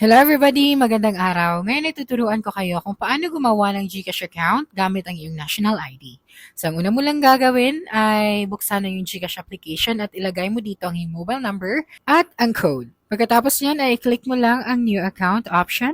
Hello everybody! Magandang araw. Ngayon ituturuan ko kayo kung paano gumawa ng Gcash account gamit ang iyong national ID. So, ang una mo lang gagawin ay buksan na yung Gcash application at ilagay mo dito ang iyong mobile number at ang code. Pagkatapos niyan ay click mo lang ang new account option.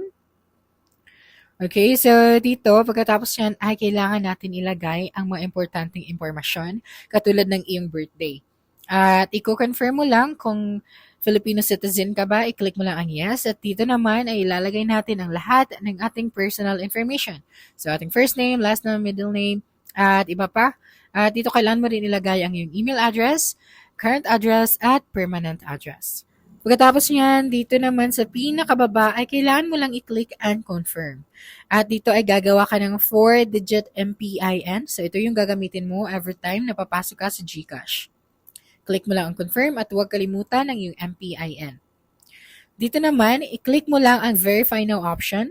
Okay, so dito, pagkatapos yan ay kailangan natin ilagay ang mga importanteng impormasyon katulad ng iyong birthday. At i-confirm mo lang kung Filipino citizen ka ba, i-click mo lang ang yes. At dito naman ay ilalagay natin ang lahat ng ating personal information. So ating first name, last name, middle name, at iba pa. At dito kailangan mo rin ilagay ang iyong email address, current address, at permanent address. Pagkatapos niyan, dito naman sa pinakababa ay kailangan mo lang i-click and confirm. At dito ay gagawa ka ng 4-digit MPIN. So ito yung gagamitin mo every time na papasok ka sa GCash. Click mo lang ang confirm at huwag kalimutan ang iyong MPIN. Dito naman, i-click mo lang ang verify now option.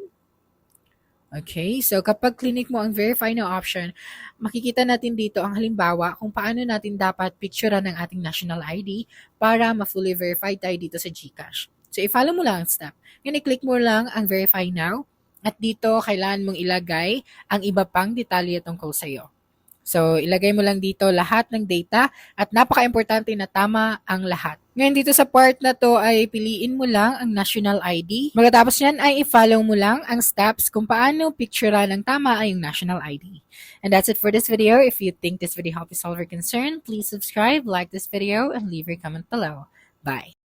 Okay, so kapag clinic mo ang verify now option, makikita natin dito ang halimbawa kung paano natin dapat picturean ng ating national ID para ma-fully verified tayo dito sa GCash. So, i-follow mo lang ang step. Ngayon, i-click mo lang ang verify now at dito kailangan mong ilagay ang iba pang detalye tungkol sa iyo. So, ilagay mo lang dito lahat ng data at napaka-importante na tama ang lahat. Ngayon dito sa part na to ay piliin mo lang ang national ID. Magkatapos yan ay i-follow mo lang ang steps kung paano picturean ng tama ay yung national ID. And that's it for this video. If you think this video helped you solve your concern, please subscribe, like this video, and leave your comment below. Bye!